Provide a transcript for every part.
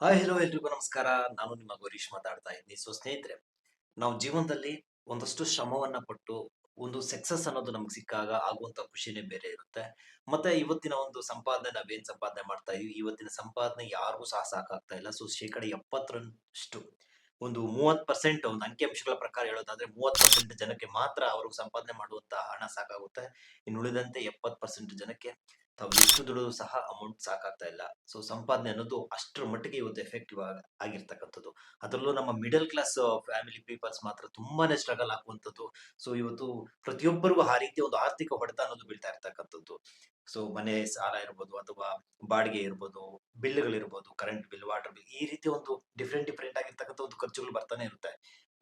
Hi hello ಎಲ್ರಿಗೂ ನಮಸ್ಕಾರ. ನಾನು ನಿಮ್ಮ ಗೌರೀಶ್ ಮಾತಾಡ್ತಾ ಇದ್ದೀನಿ. ಸೊ ಸ್ನೇಹಿತರೆ, ನಾವು ಜೀವನದಲ್ಲಿ ಒಂದಷ್ಟು ಶ್ರಮವನ್ನ ಪಟ್ಟು ಒಂದು ಸಕ್ಸಸ್ ಅನ್ನೋದು ನಮ್ಗೆ ಸಿಕ್ಕಾಗ ಆಗುವಂತ ಖುಷಿನೇ ಬೇರೆ ಇರುತ್ತೆ. ಮತ್ತೆ ಇವತ್ತಿನ ಒಂದು ಸಂಪಾದನೆ ನಾವೇನ್ ಸಂಪಾದನೆ ಮಾಡ್ತಾ ಇದೀವಿ? ಇವತ್ತಿನ ಸಂಪಾದನೆ ಯಾರಿಗೂ ಸಹ ಸಾಕಾಗ್ತಾ ಇಲ್ಲ. ಸೊ ಶೇಕಡ ಎಪ್ಪತ್ತರಷ್ಟು ಒಂದು ಮೂವತ್ ಪರ್ಸೆಂಟ್ ಒಂದು ಅಂಕಿಅಂಶಗಳ ಪ್ರಕಾರ ಹೇಳೋದಾದ್ರೆ ಮೂವತ್ ಪರ್ಸೆಂಟ್ ಜನಕ್ಕೆ ಮಾತ್ರ ಅವ್ರಿಗೆ ಸಂಪಾದನೆ ಮಾಡುವಂತ ಹಣ ಸಾಕಾಗುತ್ತೆ. ಇನ್ನು ಉಳಿದಂತೆ ಎಪ್ಪತ್ ಪರ್ಸೆಂಟ್ ಜನಕ್ಕೆ ತಾವು ಎಷ್ಟು ಸಹ ಅಮೌಂಟ್ ಸಾಕಾಗ್ತಾ ಇಲ್ಲ. ಸೊ ಸಂಪಾದನೆ ಅನ್ನೋದು ಅಷ್ಟರ ಮಟ್ಟಿಗೆ ಇವತ್ತು ಎಫೆಕ್ಟಿವ್ ಆಗಿರ್ತಕ್ಕಂಥದ್ದು. ಅದರಲ್ಲೂ ನಮ್ಮ ಮಿಡಲ್ ಕ್ಲಾಸ್ ಫ್ಯಾಮಿಲಿ ಪೀಪಲ್ಸ್ ಮಾತ್ರ ತುಂಬಾನೇ ಸ್ಟ್ರಗಲ್ ಆಗುವಂಥದ್ದು ಸೊ ಇವತ್ತು ಪ್ರತಿಯೊಬ್ಬರಿಗೂ ಆ ರೀತಿಯ ಒಂದು ಆರ್ಥಿಕ ಹೊಡೆತ ಅನ್ನೋದು ಬೀಳ್ತಾ ಇರ್ತಕ್ಕಂಥದ್ದು. ಸೊ ಮನೆ ಸಾಲ ಇರ್ಬೋದು ಅಥವಾ ಬಾಡಿಗೆ ಇರ್ಬೋದು, ಬಿಲ್ಗಳಿರ್ಬೋದು ಕರೆಂಟ್ ಬಿಲ್ ವಾಟರ್ ಬಿಲ್ ಈ ರೀತಿ ಒಂದು ಡಿಫ್ರೆಂಟ್ ಡಿಫ್ರೆಂಟ್ ಆಗಿರ್ತಕ್ಕಂಥ ಒಂದು ಖರ್ಚುಗಳು ಬರ್ತಾನೆ ಇರುತ್ತೆ.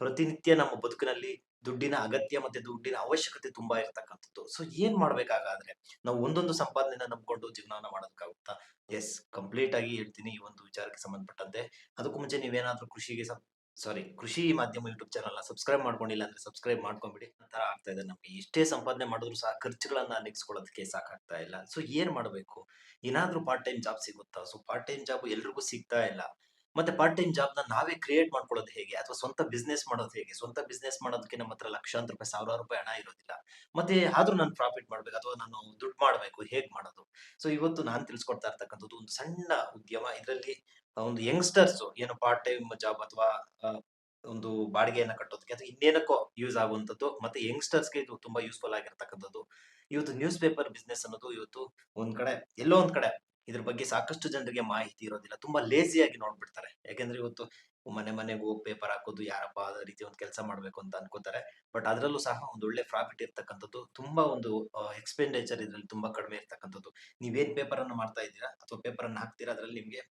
ಪ್ರತಿನಿತ್ಯ ನಮ್ಮ ಬದುಕಿನಲ್ಲಿ ದುಡ್ಡಿನ ಅಗತ್ಯ ಮತ್ತೆ ದುಡ್ಡಿನ ಅವಶ್ಯಕತೆ ತುಂಬಾ ಇರತಕ್ಕಂಥದ್ದು. ಸೊ ಏನ್ ಮಾಡ್ಬೇಕಾಗಾದ್ರೆ, ನಾವು ಒಂದೊಂದು ಸಂಪಾದನೆನ ನಂಬ್ಕೊಂಡು ಜೀವನವನ್ನ ಮಾಡೋದಕ್ಕಾಗುತ್ತಾ? ಎಸ್ ಕಂಪ್ಲೀಟ್ ಆಗಿ ಹೇಳ್ತೀನಿ ಈ ಒಂದು ವಿಚಾರಕ್ಕೆ ಸಂಬಂಧಪಟ್ಟಂತೆ. ಅದಕ್ಕೂ ಮುಂಚೆ ನೀವೇನಾದ್ರೂ ಕೃಷಿಗೆ ಸಾರಿ ಕೃಷಿ ಮಾಧ್ಯಮ ಯೂಟ್ಯೂಬ್ ಚಾನಲ್ನ ಸಬ್ಸ್ಕ್ರೈಬ್ ಮಾಡ್ಕೊಂಡಿಲ್ಲ ಅಂದ್ರೆ ಸಬ್ಸ್ಕ್ರೈಬ್ ಮಾಡ್ಕೊಂಡ್ಬಿಡಿ ತರ ಆಗ್ತಾ ಇದೆ ನಮ್ಗೆ ಎಷ್ಟೇ ಸಂಪಾದನೆ ಮಾಡಿದ್ರು ಸಹ ಖರ್ಚುಗಳನ್ನ ನೆಗ್ಸ್ಕೊಳ್ಳೋದಕ್ಕೆ ಸಾಕಾಗ್ತಾ ಇಲ್ಲ. ಸೊ ಏನ್ ಮಾಡ್ಬೇಕು? ಏನಾದ್ರೂ ಪಾರ್ಟ್ ಟೈಮ್ ಜಾಬ್ ಸಿಗುತ್ತಾ? ಸೊ ಪಾರ್ಟ್ ಟೈಮ್ ಜಾಬ್ ಎಲ್ರಿಗೂ ಸಿಗ್ತಾ ಇಲ್ಲ. ಮತ್ತೆ ಪಾರ್ಟ್ ಟೈಮ್ ಜಾಬ್ನ ನಾವೇ ಕ್ರಿಯೇಟ್ ಮಾಡ್ಕೊಳ್ಳೋದು ಹೇಗೆ? ಅಥವಾ ಸ್ವಂತ ಬಿಸ್ನೆಸ್ ಮಾಡೋದು ಹೇಗೆ? ಸ್ವಂತ ಬಿಸ್ನೆಸ್ ಮಾಡೋದಕ್ಕೆ ನಮ್ಮ ಹತ್ರ ಲಕ್ಷಾಂತರ ರೂಪಾಯಿ, ಸಾವಿರಾರು ರೂಪಾಯಿ ಹಣ ಇರೋದಿಲ್ಲ. ಮತ್ತೆ ಆದ್ರೂ ನಾನು ಪ್ರಾಫಿಟ್ ಮಾಡ್ಬೇಕು, ಅಥವಾ ನಾನು ದುಡ್ಡು ಮಾಡ್ಬೇಕು, ಹೇಗ್ ಮಾಡೋದು? ಸೊ ಇವತ್ತು ನಾನು ತಿಳಿಸ್ಕೊಡ್ತಾ ಇರ್ತಕ್ಕಂಥದ್ದು ಒಂದು ಸಣ್ಣ ಉದ್ಯಮ. ಇದರಲ್ಲಿ ಒಂದು ಯಂಗ್ಸ್ಟರ್ಸ್ ಏನು ಪಾರ್ಟ್ ಟೈಮ್ ಜಾಬ್ ಅಥವಾ ಒಂದು ಬಾಡಿಗೆಯನ್ನ ಕಟ್ಟೋದಕ್ಕೆ ಅಥವಾ ಇನ್ನೇನಕ್ಕೋ ಯೂಸ್ ಆಗುವಂತದ್ದು ಮತ್ತೆ ಯಂಗ್ಸ್ಟರ್ಸ್ಗೆ ಇದು ತುಂಬಾ ಯೂಸ್ಫುಲ್ ಆಗಿರ್ತಕ್ಕಂಥದ್ದು. ಇವತ್ತು ನ್ಯೂಸ್ ಪೇಪರ್ ಬಿಸ್ನೆಸ್ ಅನ್ನೋದು ಇವತ್ತು ಒಂದ್ ಕಡೆ, ಎಲ್ಲೋ ಒಂದ್ ಕಡೆ ಇದ್ರ ಬಗ್ಗೆ ಸಾಕಷ್ಟು ಜನರಿಗೆ ಮಾಹಿತಿ ಇರೋದಿಲ್ಲ. ತುಂಬಾ ಲೇಸಿಯಾಗಿ ನೋಡ್ಬಿಡ್ತಾರೆ. ಯಾಕೆಂದ್ರೆ ಇವತ್ತು ಮನೆ ಮನೆಗೆ ಹೋಗಿ ಪೇಪರ್ ಹಾಕೋದು ಯಾರಪ್ಪ ಅದ ರೀತಿ ಒಂದು ಕೆಲಸ ಮಾಡ್ಬೇಕು ಅಂತ ಅನ್ಕೋತಾರೆ. ಬಟ್ ಅದರಲ್ಲೂ ಸಹ ಒಂದು ಒಳ್ಳೆ ಪ್ರಾಫಿಟ್ ಇರ್ತಕ್ಕಂಥದ್ದು, ತುಂಬಾ ಒಂದು ಎಕ್ಸ್ಪೆಂಡಿಚರ್ ಇದ್ರಲ್ಲಿ ತುಂಬಾ ಕಡಿಮೆ ಇರ್ತಕ್ಕಂಥದ್ದು. ನೀವೇನ್ ಪೇಪರ್ ಅನ್ನು ಮಾಡ್ತಾ ಇದ್ದೀರಾ ಅಥವಾ ಪೇಪರ್ ಅನ್ನು ಹಾಕ್ತೀರಾ ಅದ್ರಲ್ಲಿ ನಿಮ್ಗೆ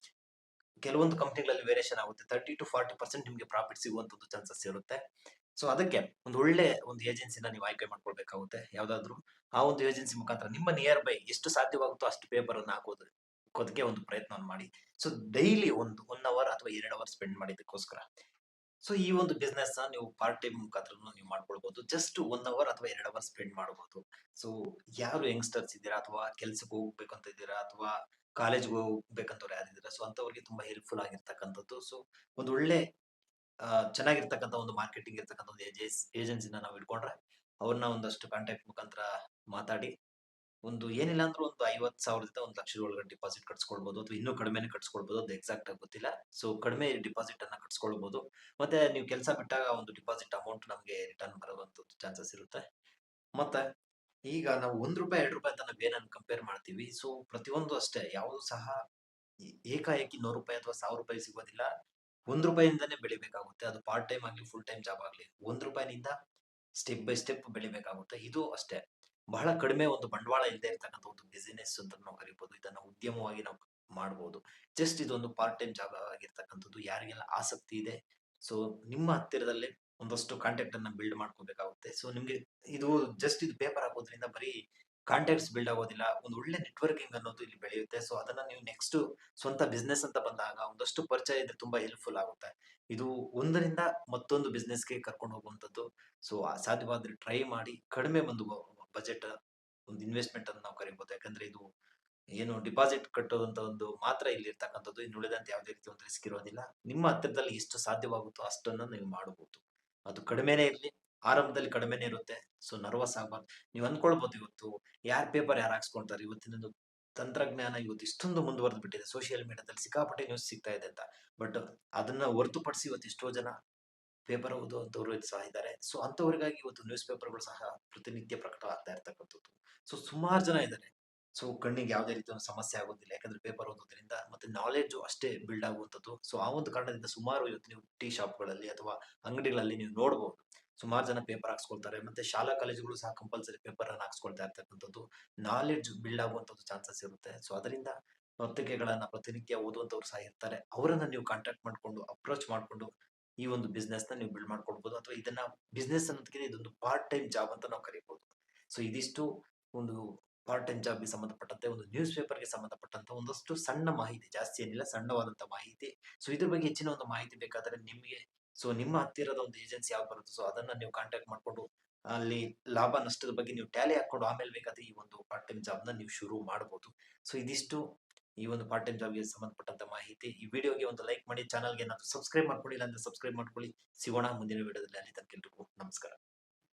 ಕೆಲವೊಂದು ಕಂಪ್ನಿಗಳಲ್ಲಿ ವೇರಿಯೇಷನ್ ಆಗುತ್ತೆ. ತರ್ಟಿ ಟು ಫಾರ್ಟಿ ಪರ್ಸೆಂಟ್ ನಿಮ್ಗೆ ಪ್ರಾಫಿಟ್ ಸಿಗುವಂತದ್ದು ಚಾನ್ಸಸ್ ಇರುತ್ತೆ. ಸೊ ಅದಕ್ಕೆ ಒಂದು ಒಳ್ಳೆ ಒಂದು ಏಜೆನ್ಸಿನ ನೀವು ಆಯ್ಕೆ ಮಾಡ್ಕೊಳ್ಬೇಕಾಗುತ್ತೆ ಯಾವ್ದಾದ್ರು. ಆ ಒಂದು ಏಜೆನ್ಸಿ ಮುಖಾಂತರ ನಿಮ್ಮ ನಿಯರ್ ಬೈ ಎಷ್ಟು ಸಾಧ್ಯವಾಗುತ್ತೋ ಅಷ್ಟು ಪೇಪರ್ ಅನ್ನು ಹಾಕೋದು. ಹಾಕೋದಕ್ಕೆ ಒಂದು ಪ್ರಯತ್ನವನ್ನು ಮಾಡಿ. ಸೊ ಡೈಲಿ ಒಂದು ಒನ್ ಅವರ್ ಅಥವಾ ಎರಡು ಅವರ್ ಸ್ಪೆಂಡ್ ಮಾಡಿದ್ದಕ್ಕೋಸ್ಕರ. ಸೊ ಈ ಒಂದು ಬಿಸ್ನೆಸ್ ನೀವು ಪಾರ್ಟ್ ಟೈಮ್ ಮುಖಾಂತರ ನೀವು ಮಾಡ್ಕೊಳ್ಬಹುದು ಜಸ್ಟ್ ಒನ್ ಅವರ್ ಅಥವಾ ಎರಡು ಅವರ್ ಸ್ಪೆಂಡ್ ಮಾಡಬಹುದು ಸೊ ಯಾರು ಯಂಗ್ಸ್ಟರ್ಸ್ ಇದ್ದೀರಾ ಅಥವಾ ಕೆಲ್ಸಕ್ಕೆ ಹೋಗ್ಬೇಕು ಅಂತ ಇದ್ದೀರಾ ಅಥವಾ ಕಾಲೇಜ್ಗೆ ಹೋಗ್ಬೇಕಂತವ್ರು ಯಾರಿದ್ದೀರಾ ಸೊ ಅಂತವ್ರಿಗೆ ತುಂಬಾ ಹೆಲ್ಪ್ಫುಲ್ ಆಗಿರ್ತಕ್ಕಂಥದ್ದು. ಸೊ ಒಂದು ಒಳ್ಳೆ ಚೆನ್ನಾಗಿರ್ತಕ್ಕಂಥ ಒಂದು ಮಾರ್ಕೆಟಿಂಗ್ ಇರ್ತಕ್ಕಂಥ ಒಂದು ಏಜೆನ್ಸಿನ ನಾವು ಇಟ್ಕೊಂಡ್ರೆ ಅವ್ರನ್ನ ಒಂದಷ್ಟು ಕಾಂಟ್ಯಾಕ್ಟ್ ಮುಖಾಂತರ ಮಾತಾಡಿ ಒಂದು ಏನಿಲ್ಲ ಅಂದ್ರೆ ಒಂದು ಐವತ್ ಸಾವಿರದಿಂದ ಒಂದು ಲಕ್ಷದ ಒಳಗಡೆ ಡಿಪಾಸಿಟ್ ಕಟ್ಸ್ಕೊಳ್ಬಹುದು ಅಥವಾ ಇನ್ನೂ ಕಡಿಮೆನೆ ಕಟ್ಸ್ಕೊಳ್ಬಹುದು ಅದು ಎಕ್ಸಾಕ್ಟ್ ಆಗಿ ಗೊತ್ತಿಲ್ಲ. ಸೊ ಕಡಿಮೆ ಡಿಪಾಸಿಟ್ ಅನ್ನ ಕಟ್ಸ್ಕೊಳ್ಬಹುದು ಮತ್ತೆ ನೀವು ಕೆಲಸ ಬಿಟ್ಟಾಗ ಒಂದು ಡಿಪಾಸಿಟ್ ಅಮೌಂಟ್ ನಮಗೆ ರಿಟರ್ನ್ ಬರುವಂತದ್ದು ಚಾನ್ಸಸ್ ಇರುತ್ತೆ. ಮತ್ತೆ ಈಗ ನಾವು ಒಂದ್ ರೂಪಾಯಿ, ಎರಡು ರೂಪಾಯಿ ಅಂತ ಬೇನನ್ನು ಕಂಪೇರ್ ಮಾಡ್ತೀವಿ ಸೊ ಪ್ರತಿಯೊಂದು ಅಷ್ಟೇ, ಯಾವುದು ಸಹ ಏಕಾಏಕಿ ನೂರು ರೂಪಾಯಿ ಅಥವಾ ಸಾವಿರ ರೂಪಾಯಿ ಸಿಗೋದಿಲ್ಲ. ಒಂದ್ ರೂಪಾಯಿಂದನೇ ಬೆಳಿಬೇಕಾಗುತ್ತೆ, ಅದು ಪಾರ್ಟ್ ಟೈಮ್ ಆಗ್ಲಿ ಫುಲ್ ಟೈಮ್ ಜಾಬ್ ಆಗ್ಲಿ. ಒಂದ್ ರೂಪಾಯಿನಿಂದ ಸ್ಟೆಪ್ ಬೈ ಸ್ಟೆಪ್ ಬೆಳಿಬೇಕಾಗುತ್ತೆ, ಇದು ಅಷ್ಟೇ. ಬಹಳ ಕಡಿಮೆ ಒಂದು ಬಂಡವಾಳ ಇಲ್ಲದೆ ಇರ್ತಕ್ಕಂಥ ಒಂದು ಬಿಸಿನೆಸ್ ಅಂತ ನಾವು ಕರಿಬಹುದು ಇದನ್ನ ಉದ್ಯಮವಾಗಿ ನಾವು ಮಾಡಬಹುದು ಜಸ್ಟ್ ಇದೊಂದು ಪಾರ್ಟ್ ಟೈಮ್ ಜಾಬ್ ಆಗಿರ್ತಕ್ಕಂಥದ್ದು. ಯಾರಿಗೆಲ್ಲ ಆಸಕ್ತಿ ಇದೆ ಸೊ ನಿಮ್ಮ ಹತ್ತಿರದಲ್ಲೇ ಒಂದಷ್ಟು ಕಾಂಟ್ಯಾಕ್ಟ್ ಅನ್ನ ಬಿಲ್ಡ್ ಮಾಡ್ಕೋಬೇಕಾಗುತ್ತೆ. ಸೊ ನಿಮ್ಗೆ ಇದು ಜಸ್ಟ್ ಇದು ಪೇಪರ್ ಹಾಕೋದ್ರಿಂದ ಬರೀ ಕಾಂಟ್ಯಾಕ್ಟ್ಸ್ ಬಿಲ್ಡ್ ಆಗೋದಿಲ್ಲ. ಒಂದು ಒಳ್ಳೆ ನೆಟ್ವರ್ಕಿಂಗ್ ಅನ್ನೋದು ಇಲ್ಲಿ ಬೆಳೆಯುತ್ತೆ. ಸೊ ಅದನ್ನ ನೀವು ನೆಕ್ಸ್ಟ್ ಸ್ವಂತ ಬಿಸ್ನೆಸ್ ಅಂತ ಬಂದಾಗ ಒಂದಷ್ಟು ಪರಿಚಯ ಇದ್ರೆ ತುಂಬಾ ಹೆಲ್ಪ್ಫುಲ್ ಆಗುತ್ತೆ. ಇದು ಒಂದರಿಂದ ಮತ್ತೊಂದು ಬಿಸ್ನೆಸ್ಗೆ ಕರ್ಕೊಂಡು ಹೋಗುವಂತದ್ದು ಸೊ ಸಾಧ್ಯವಾದ್ರೆ ಟ್ರೈ ಮಾಡಿ ಕಡಿಮೆ ಒಂದು ಬಜೆಟ್ ಒಂದು ಇನ್ವೆಸ್ಟ್ಮೆಂಟ್ ಅಂತ ನಾವು ಕರಿಬಹುದು ಯಾಕಂದ್ರೆ ಇದು ಏನು ಡಿಪಾಸಿಟ್ ಕಟ್ಟುವಂತ ಒಂದು ಮಾತ್ರ ಇಲ್ಲಿ ಇರ್ತಕ್ಕಂಥದ್ದು. ಇನ್ನು ಉಳಿದಂತೆ ಯಾವುದೇ ರೀತಿ ಒಂದು ರಿಸ್ಕ್ ಇರೋದಿಲ್ಲ. ನಿಮ್ಮ ಹತ್ತಿರದಲ್ಲಿ ಎಷ್ಟು ಸಾಧ್ಯವಾಗುತ್ತೋ ಅಷ್ಟನ್ನು ನೀವು ಮಾಡಬಹುದು ಅದು ಕಡಿಮೆನೇ ಇರಲಿ, ಆರಂಭದಲ್ಲಿ ಕಡಿಮೆನೇ ಇರುತ್ತೆ. ಸೊ ನರ್ವಸ್ ಆಗಬಾರ್ದು. ನೀವು ಅನ್ಕೊಳ್ಬಹುದು ಇವತ್ತು ಯಾರ್ ಪೇಪರ್ ಯಾರು ಹಾಕ್ಸ್ಕೊಂತಾರೆ? ಇವತ್ತಿನ ತಂತ್ರಜ್ಞಾನ ಇವತ್ತು ಇಷ್ಟೊಂದು ಮುಂದುವರೆದು ಬಿಟ್ಟಿದೆ ಸೋಷಿಯಲ್ ಮೀಡಿಯಾದಲ್ಲಿ ಸಿಕ್ಕಾಪಟ್ಟೆ ನ್ಯೂಸ್ ಸಿಗ್ತಾ ಇದೆ ಅಂತ. ಬಟ್ ಅದನ್ನ ಹೊರತುಪಡಿಸಿ ಇವತ್ತು ಎಷ್ಟೋ ಜನ ಪೇಪರ್ ಓದುವಂತವ್ರು ಸಹ ಇದ್ದಾರೆ. ಸೊ ಅಂತವರಿಗಾಗಿ ಇವತ್ತು ನ್ಯೂಸ್ ಪೇಪರ್ಗಳು ಸಹ ಪ್ರತಿನಿತ್ಯ ಪ್ರಕಟ ಆಗ್ತಾ ಇರ್ತಕ್ಕಂಥದ್ದು. ಸೊ ಸುಮಾರು ಜನ ಇದ್ದಾರೆ. ಸೊ ಕಣ್ಣಿಗೆ ಯಾವುದೇ ರೀತಿಯ ಸಮಸ್ಯೆ ಆಗೋದಿಲ್ಲ. ಯಾಕಂದ್ರೆ ಪೇಪರ್ ಓದೋದ್ರಿಂದ ಮತ್ತೆ ನಾಲೆಡ್ಜ್ ಅಷ್ಟೇ ಬಿಲ್ಡ್ ಆಗುವಂಥದ್ದು. ಸೊ ಆ ಒಂದು ಕಾರಣದಿಂದ ಸುಮಾರು ಇವತ್ತು ನೀವು ಟೀ ಶಾಪ್ಗಳಲ್ಲಿ ಅಥವಾ ಅಂಗಡಿಗಳಲ್ಲಿ ನೀವು ನೋಡಬಹುದು ಸುಮಾರು ಜನ ಪೇಪರ್ ಹಾಕ್ಸ್ಕೊಳ್ತಾರೆ. ಮತ್ತೆ ಶಾಲಾ ಕಾಲೇಜುಗಳು ಸಹ ಕಂಪಲ್ಸರಿ ಪೇಪರ್ ಅನ್ನು ಹಾಕ್ಸ್ಕೊಳ್ತಾ ಇರ್ತಕ್ಕಂಥದ್ದು. ನಾಲೆಡ್ಜ್ ಬಿಲ್ಡ್ ಆಗುವಂಥದ್ದು ಚಾನ್ಸಸ್ ಇರುತ್ತೆ. ಸೊ ಅದರಿಂದ ಪತ್ರಿಕೆಗಳನ್ನ ಪ್ರತಿನಿತ್ಯ ಓದುವಂತವ್ರು ಸಹ ಇರ್ತಾರೆ. ಅವರನ್ನ ನೀವು ಕಾಂಟ್ಯಾಕ್ಟ್ ಮಾಡ್ಕೊಂಡು ಅಪ್ರೋಚ್ ಮಾಡ್ಕೊಂಡು ಈ ಒಂದು ಬಿಸ್ನೆಸ್ನ ನೀವು ಬಿಲ್ಡ್ ಮಾಡ್ಕೊಳ್ಬಹುದು ಅಥವಾ ಇದನ್ನ ಬಿಸ್ನೆಸ್ ಅನ್ನೋದಕ್ಕಿಂತ ಇದೊಂದು ಪಾರ್ಟ್ ಟೈಮ್ ಜಾಬ್ ಅಂತ ನಾವು ಕರಿಬಹುದು ಸೊ ಇದಿಷ್ಟು ಒಂದು ಪಾರ್ಟ್ ಟೈಮ್ ಜಾಬ್ಗೆ ಸಂಬಂಧಪಟ್ಟಂತೆ, ಒಂದು ನ್ಯೂಸ್ ಪೇಪರ್ಗೆ ಸಂಬಂಧಪಟ್ಟಂತ ಒಂದಷ್ಟು ಸಣ್ಣ ಮಾಹಿತಿ, ಜಾಸ್ತಿ ಏನಿಲ್ಲ, ಸಣ್ಣವಾದಂತ ಮಾಹಿತಿ. ಸೊ ಇದ್ರ ಬಗ್ಗೆ ಹೆಚ್ಚಿನ ಒಂದು ಮಾಹಿತಿ ಬೇಕಾದ್ರೆ ನಿಮಗೆ ಸೊ ನಿಮ್ಮ ಹತ್ತಿರದ ಒಂದು ಏಜೆನ್ಸಿ ಯಾವ್ದು ಬರುತ್ತೆ ಸೊ ಅದನ್ನ ನೀವು ಕಾಂಟ್ಯಾಕ್ಟ್ ಮಾಡ್ಕೊಂಡು, ಅಲ್ಲಿ ಲಾಭ, ನಷ್ಟದ ಬಗ್ಗೆ ನೀವು ಟ್ಯಾಲಿ ಹಾಕೊಂಡು ಆಮೇಲೆ ಬೇಕಾದ್ರೆ ಈ ಒಂದು ಪಾರ್ಟ್ ಟೈಮ್ ಜಾಬ್ನ ನೀವು ಶುರು ಮಾಡಬಹುದು ಸೊ ಇದಿಷ್ಟು ಈ ಒಂದು ಪಾರ್ಟ್ ಟೈಮ್ ಜಾಬ್ಗೆ ಸಂಬಂಧಪಟ್ಟಂತ ಮಾಹಿತಿ. ಈ ವಿಡಿಯೋಗೆ ಒಂದು ಲೈಕ್ ಮಾಡಿ ಚಾನಲ್ಗೆ ಏನಾದರೂ ಸಬ್ಸ್ಕ್ರೈಬ್ ಮಾಡ್ಕೊಂಡಿಲ್ಲ ಅಂದ್ರೆ ಸಬ್ಸ್ಕ್ರೈಬ್ ಮಾಡ್ಕೊಳ್ಳಿ. ಸಿಗೋಣ ಮುಂದಿನ ವಿಡಿಯೋದಲ್ಲಿ ಅಲ್ಲಿ ತನಕ ನಮಸ್ಕಾರ.